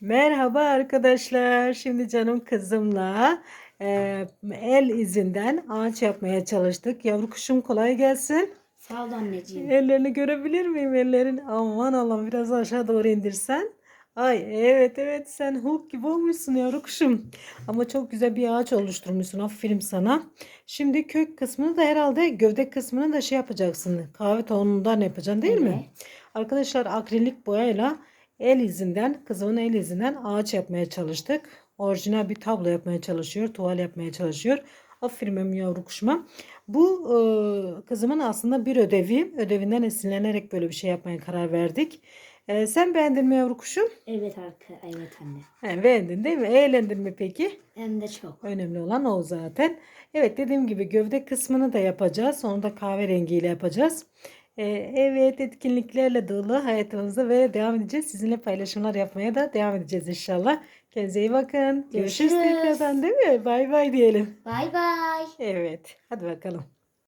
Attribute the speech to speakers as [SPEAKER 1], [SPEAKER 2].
[SPEAKER 1] Merhaba arkadaşlar. Şimdi canım kızımla e, el izinden ağaç yapmaya çalıştık. Yavru kuşum kolay gelsin.
[SPEAKER 2] Sağ ol anneciğim.
[SPEAKER 1] Ellerini görebilir miyim ellerin? Aman Allah'ım biraz aşağı doğru indirsen. Ay evet evet sen Hulk gibi olmuşsun yavru kuşum. Ama çok güzel bir ağaç oluşturmuşsun. Aferin sana. Şimdi kök kısmını da herhalde gövde kısmını da şey yapacaksın. Kahve tonundan yapacaksın değil mi?
[SPEAKER 2] Evet.
[SPEAKER 1] Arkadaşlar akrilik boyayla el izinden, kızımın el izinden ağaç yapmaya çalıştık. Orijinal bir tablo yapmaya çalışıyor, tuval yapmaya çalışıyor. Aferin benim yavru kuşuma. Bu e, kızımın aslında bir ödevi. Ödevinden esinlenerek böyle bir şey yapmaya karar verdik. E, sen beğendin mi yavru kuşum?
[SPEAKER 2] Evet arka, evet anne.
[SPEAKER 1] He, beğendin değil mi? Eğlendin mi peki?
[SPEAKER 2] Hem de çok.
[SPEAKER 1] Önemli olan o zaten. Evet dediğim gibi gövde kısmını da yapacağız. Onu da kahverengiyle yapacağız. Ee, evet etkinliklerle dolu hayatımızda ve devam edeceğiz. Sizinle paylaşımlar yapmaya da devam edeceğiz inşallah. Kendinize iyi bakın. Görüşürüz
[SPEAKER 2] Görüşürüz.
[SPEAKER 1] tekrardan değil mi? Bay bay diyelim.
[SPEAKER 2] Bay bay.
[SPEAKER 1] Evet hadi bakalım.